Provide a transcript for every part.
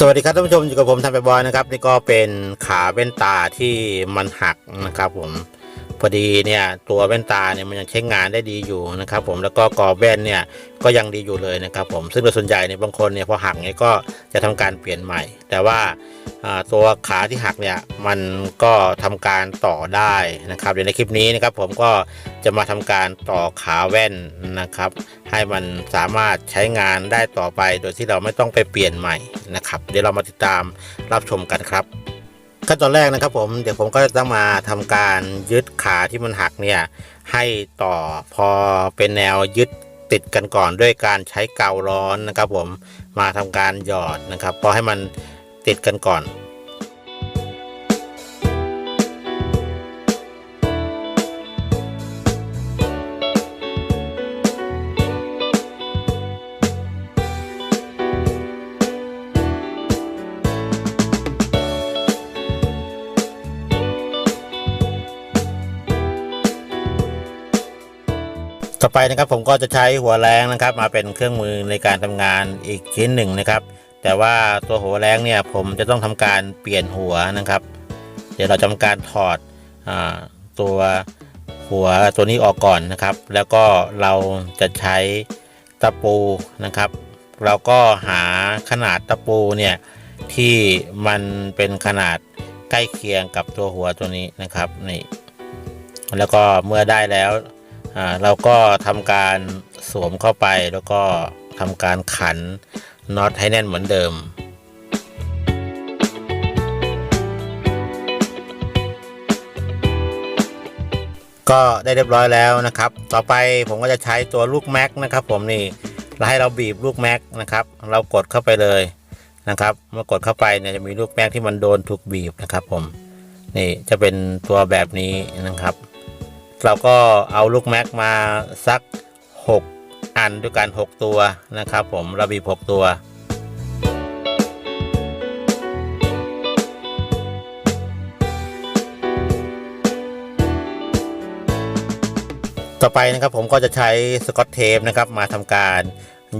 สวัสดีครับท่านผู้ชมอยู่กับผมทันไปบอยนะครับ นี่ก็เป็นขาเว้นตาที่มันหักนะครับผม พอดีเนี่ยตัวแว่นตาเนี่ยมันยังใช้งานได้ดีอยู่นะครับผมแล้วก็กรอบแว่นเนี่ยก็ยังดีอยู่เลยนะครับผมซึ่งโดยส่วนใหญ่เนี่ยบางคนเนี่ยพอหักเนี่ยก็จะทำการเปลี่ยนใหม่ แต่ว่าอ่าตัวขาที่หักเนี่ยมันก็ทำการต่อได้นะครับเดี๋ยวในคลิปนี้นะครับผมก็จะมาทำการต่อขาแว่นนะครับ ให้มันสามารถใช้งานได้ต่อไป โดยที่เราไม่ต้องไปเปลี่ยนใหม่นะครับ เดี๋ยวเรามาติดตามรับชมกันครับ ขั้นตอนแรกนะครับผมเดี๋ยวผมก็จะต้องมาทำการยึดขาที่มันหักเนี่ยให้ต่อพอเป็นแนวยึดติดกันก่อนด้วยการใช้กาวร้อนนะครับ ผมมาทำการหยอดนะครับพอให้มันติดกันก่อน ต่อไปนะครับผมก็จะใช้หัวแรงนะครับ มาเป็นเครื่องมือในการทำงานอีกชิ้นหนึ่งนะครับ แต่ว่าตัวหัวแรงเนี่ยผมจะต้องทำการเปลี่ยนหัวนะครับ เดี๋ยวเราจะทำการถอดอตัวหัวตัวนี้ออกก่อนนะครับ แล้วก็เราจะใช้ตะปูนะครับ เราก็หาขนาดตะปูเนี่ยที่มันเป็นขนาดใกล้เคียงกับตัวหัวตัวนี้นะครับนี่แล้วก็เมื่อได้แล้ว เราก็ทำการสวมเข้าไปแล้วก็ทำการขันน็อตให้แน่นเหมือนเดิมก็ได้เรียบร้อยแล้วนะครับ ต่อไปผมก็จะใช้ตัวลูกแม็กนะครับ ผมนี่เราให้เราบีบลูกแม็กนะครับ เรากดเข้าไปเลยนะครับ เมื่อกดเข้าไปเนี่ยจะมีลูกแม็กที่มันโดนถูกบีบนะครับ ผมนี่จะเป็นตัวแบบนี้นะครับ เราก็เอาลูกแม็กมาสัก 6 อันด้วยกัน 6 ตัวนะครับ ผมเราบีบ6ตัวต่อไปนะครับผมก็จะใช้สกอตเทปนะครับมาทำการ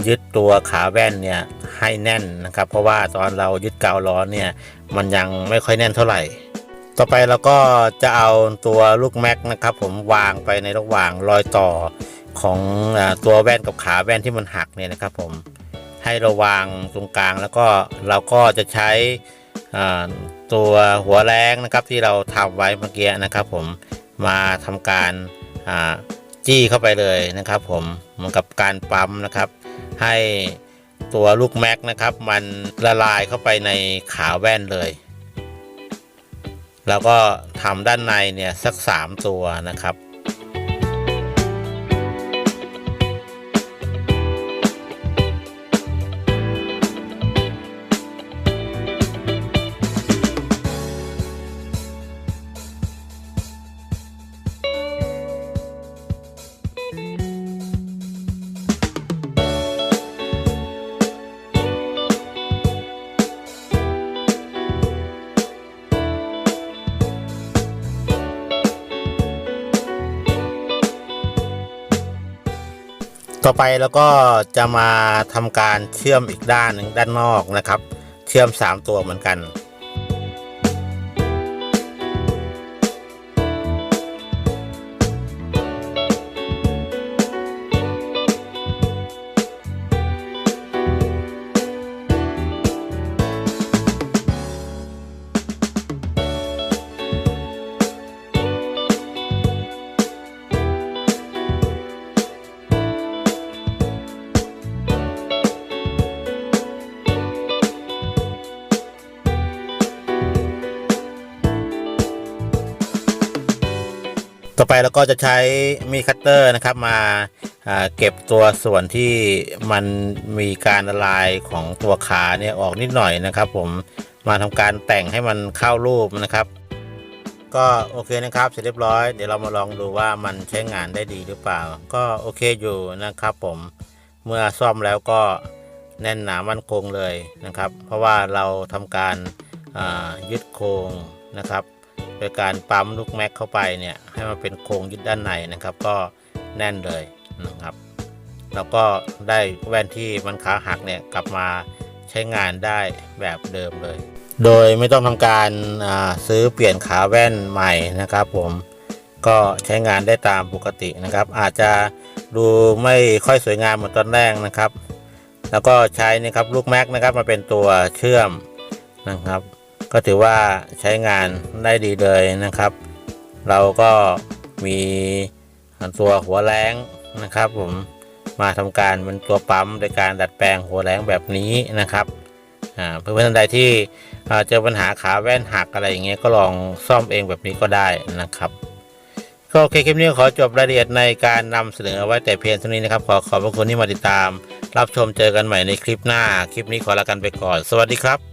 ยึดตัวขาแว่นเนี่ยให้แน่นนะครับ เพราะว่าตอนเรายึดกาวร้อนเนี่ยมันยังไม่ค่อยแน่นเท่าไหร่ ต่อไปเราก็จะเอาตัวลูกแม็กนะครับ ผมวางไปในระหว่างรอยต่อของตัวแว่นกับขาแว่นที่มันหักเนี่ยนะครับ ผมให้เราวางตรงกลางแล้วก็เราก็จะใช้ตัวหัวแรงนะครับที่เราทำไว้เมื่อกี้นะครับ ผมมาทำการจี้เข้าไปเลยนะครับ ผมเหมือนกับการปั๊มนะครับ ให้ตัวลูกแม็กนะครับ มันละลายเข้าไปในขาแว่นเลย แล้วก็ทำด้านในเนี่ยสัก 3 ตัวนะครับ ต่อไปแล้วก็จะมาทำการเชื่อมอีกด้านหนึ่งด้านนอกนะครับ เชื่อม 3 ตัวเหมือนกัน ต่อไปเราก็จะใช้มีคัตเตอร์นะครับมาเก็บตัวส่วนที่มันมีการละลายของตัวขาเนี่ยออกนิดหน่อยนะครับ ผมมาทำการแต่งให้มันเข้ารูปนะครับ ก็โอเคนะครับเสร็จเรียบร้อยเดี๋ยวเรามาลองดูว่ามันใช้งานได้ดีหรือเปล่า ก็โอเคอยู่นะครับ ผมเมื่อซ่อมแล้วก็แน่นหนามั่นคงเลยนะครับ เพราะว่าเราทำการยึดโครงนะครับ โดยการปั๊มลูกแม็กเข้าไปเนี่ยให้มันเป็นโครงยึดด้านในนะครับ ก็แน่นเลยนะครับ แล้วก็ได้แว่นที่มันขาหักเนี่ยกลับมาใช้งานได้แบบเดิมเลย โดยไม่ต้องทำการาซื้อเปลี่ยนขาแว่นใหม่นะครับ ผมก็ใช้งานได้ตามปกตินะครับ อาจจะดูไม่ค่อยสวยงามเหมือนตอนแรกนะครับ แล้วก็ใช้นะครับลูกแม็กนะครับมาเป็นตัวเชื่อมนะครับ ก็ถือว่าใช้งานได้ดีเลยนะครับ เราก็มีตัวหัวแรงนะครับ ผมมาทำการเป็นตัวปั๊มในการดัดแปลงหัวแรงแบบนี้นะครับเพื่อนๆท่านใดที่เจอปัญหาขาแว่นหักอะไรอย่างเงี้ยก็ลองซ่อมเองแบบนี้ก็ได้นะครับก็โอเคคลิปนี้ขอจบรายละเอียดในการนำเสนอไว้แต่เพียงเท่านี้นะครับ ขอขอบพระคุณที่มาติดตาม รับชมเจอกันใหม่ในคลิปหน้า คลิปนี้ขอลากันไปก่อน สวัสดีครับ